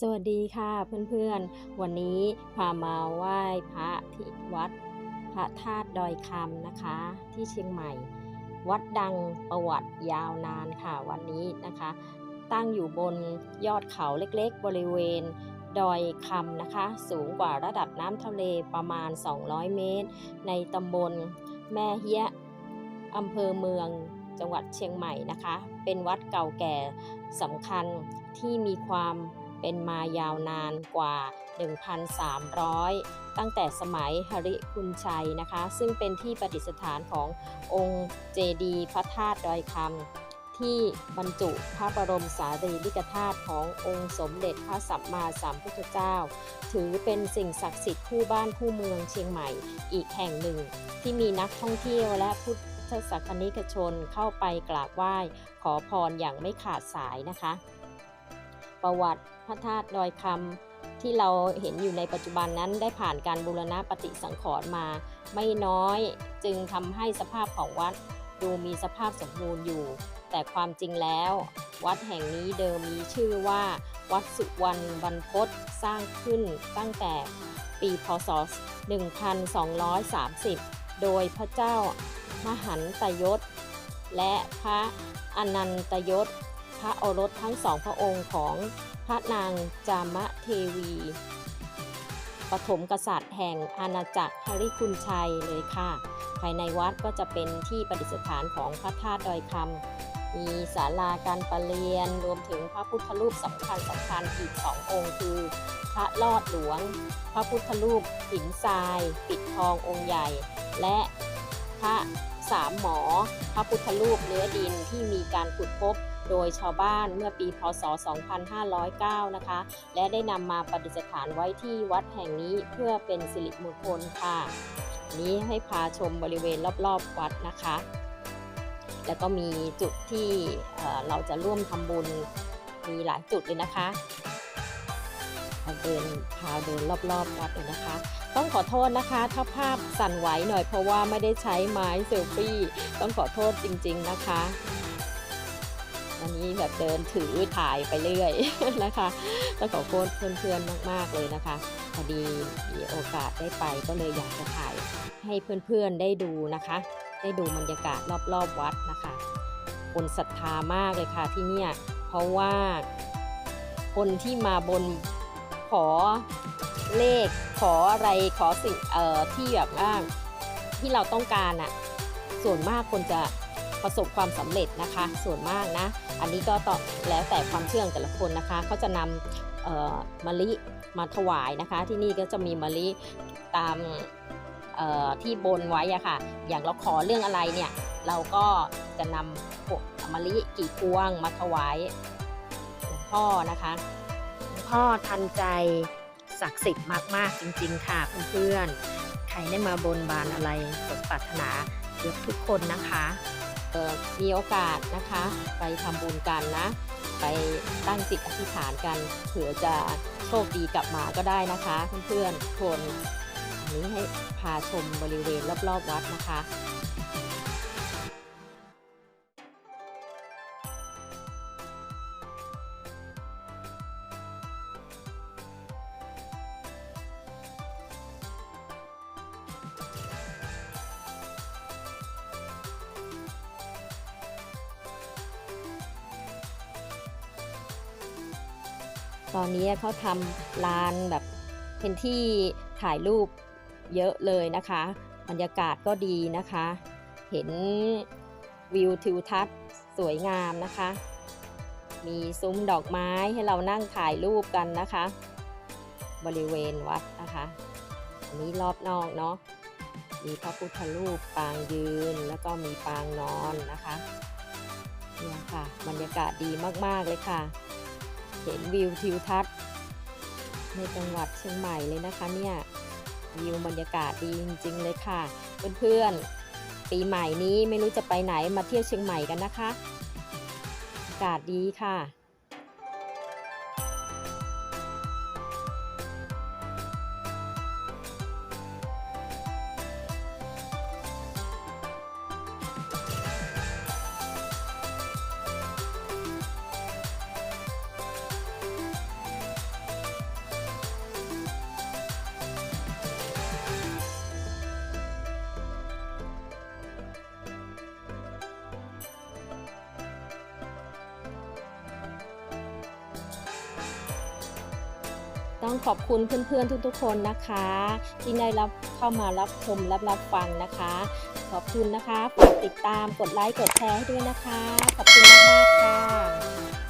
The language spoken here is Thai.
สวัสดีค่ะเพื่อนๆ วันนี้พามาไหว้พระที่วัดพระธาตุดอยคำนะคะ ที่เชียงใหม่ วัดดังประวัติยาวนานค่ะวันนี้นะคะ ตั้งอยู่บนยอดเขาเล็กๆ บริเวณดอยคำนะคะ สูงกว่าระดับน้ำทะเลประมาณ 200 เมตร ในตำบลแม่เฮียอำเภอเมืองจังหวัดเชียงใหม่นะคะ เป็นวัดเก่าแก่สำคัญที่มีความ เป็นมายาวนานกว่า 1,300 ตั้งแต่สมัยหริคุณชัยนะคะ ซึ่งเป็นที่ประดิษฐานขององค์เจดีย์พระธาตุดอยคำที่บรรจุพระบรมสารีริกธาตุขององค์สมเด็จพระสัมมาสัมพุทธเจ้า ถือเป็นสิ่งศักดิ์สิทธิ์คู่บ้านคู่เมืองเชียงใหม่อีกแห่งหนึ่ง ที่มีนักท่องเที่ยวและพุทธศาสนิกชนเข้าไปกราบไหว้ ขอพรอย่างไม่ขาดสายนะคะ ประวัติพระธาตุดอยคำที่เราเห็นอยู่ในปัจจุบันนั้นได้ผ่านการบูรณะปฏิสังขรณ์มา ไม่น้อยจึงทำให้สภาพของวัดดูมีสภาพสมบูรณ์อยู่ แต่ความจริงแล้ว วัดแห่งนี้เดิมมีชื่อว่า วัดสุวรรณบรรพตสร้างขึ้นตั้งแต่ปีพศ 1230 โดยพระเจ้ามหันตยศ และพระอนันตยศ พระโอรสทั้งสองพระองค์ของพระนางจามเทวี ปฐมกษัตริย์แห่งอาณาจักรฮริคุณชัยเลยค่ะ ภายในวัดก็จะเป็นที่ประดิษฐานของพระธาตุดอยคำมีศาลาการประเรียนรวมถึงพระพุทธรูปสำคัญสำคัญอีกสององค์คือ พระลอดหลวง พระพุทธรูปหินทราย ปิดทององค์ใหญ่ และพระ สามหมอ พระพุทธรูปเนื้อดินที่มีการขุดพบโดยชาวบ้านเมื่อปีพศ 2509 นะคะ และได้นำมาประดิษฐานไว้ที่วัดแห่งนี้เพื่อเป็นสิริมงคลค่ะ นี้ให้พาชมบริเวณรอบๆวัดนะคะ แล้วก็มีจุดที่เราจะร่วมทำบุญมีหลายจุดเลยนะคะเราเดินพาเดินรอบๆวัดเลยนะคะ ต้องขอโทษนะคะ ถ้าภาพสั่นไหวหน่อยเพราะว่าไม่ได้ใช้ไม้เซลฟี่ ต้องขอโทษจริง ๆนะคะ อันนี้แบบเดินถือถ่ายไปเรื่อยนะคะต้องขอโทษเพื่อนๆมาก ๆเลยนะคะ พอดีมีโอกาสได้ไปก็เลยอยากจะถ่ายให้เพื่อนๆได้ดูนะคะ ได้ดูบรรยากาศรอบๆวัดนะคะ คนศรัทธามากเลยค่ะที่เนี่ยเพราะว่าคนที่มาบน ขอเลขขออะไรขอสิ่งเอ่อที่แบบว่าที่เราต้องการอะส่วนมากคนจะประสบความสำเร็จนะคะ ส่วนมากนะ อันนี้ก็ต่อแล้วแต่ความเชื่อของแต่ละคนนะคะเขาจะนำเอ่อมะลิมาถวายนะคะ ที่นี่ก็จะมีมะลิตามเอ่อที่บนไว้อะค่ะ อย่างเราขอเรื่องอะไรเนี่ย เราก็จะนำพวกมะลิกี่พวงมาถวายหลวงพ่อนะคะ พ่อทันใจศักดิ์สิทธิ์มาก ๆ จริง ๆ ค่ะเพื่อนๆ ใครได้มาบนบานอะไรสมปรารถนาเกือบทุกคนนะคะมีโอกาสนะคะ ไปทำบุญกันนะ ไปตั้งจิตอธิษฐานกันเผื่อจะโชคดีกลับมาก็ได้นะคะ เพื่อนๆคนอันนี้ให้พาชมบริเวณรอบๆวัดนะคะ ตอนนี้เขาทำลานแบบเป็นที่ถ่ายรูปเยอะเลยนะคะ บรรยากาศก็ดีนะคะ เห็นวิวทิวทัศน์สวยงามนะคะ มีซุ้มดอกไม้ให้เรานั่งถ่ายรูปกันนะคะ บริเวณวัดนะคะ อันนี้รอบนอกเนาะ มีพระพุทธรูปปางยืนแล้วก็มีปางนอนนะคะเนี่ยค่ะ บรรยากาศดีมากๆเลยค่ะ เห็นวิวทิวทัศน์ในจังหวัดเชียงใหม่เลยนะคะเนี่ยวิวบรรยากาศดีจริง ๆ เลยค่ะ เพื่อนๆ ปีใหม่นี้ไม่รู้จะไปไหนมาเที่ยวเชียงใหม่กันนะคะ อากาศดีค่ะ ต้องขอบคุณเพื่อนๆทุกๆคนนะคะ ที่ได้รับเข้ามารับชมรับรับฟังนะคะ ขอบคุณนะคะฝากติดตามกดไลค์กดแชร์ให้ด้วยนะคะ ขอบคุณมากๆค่ะ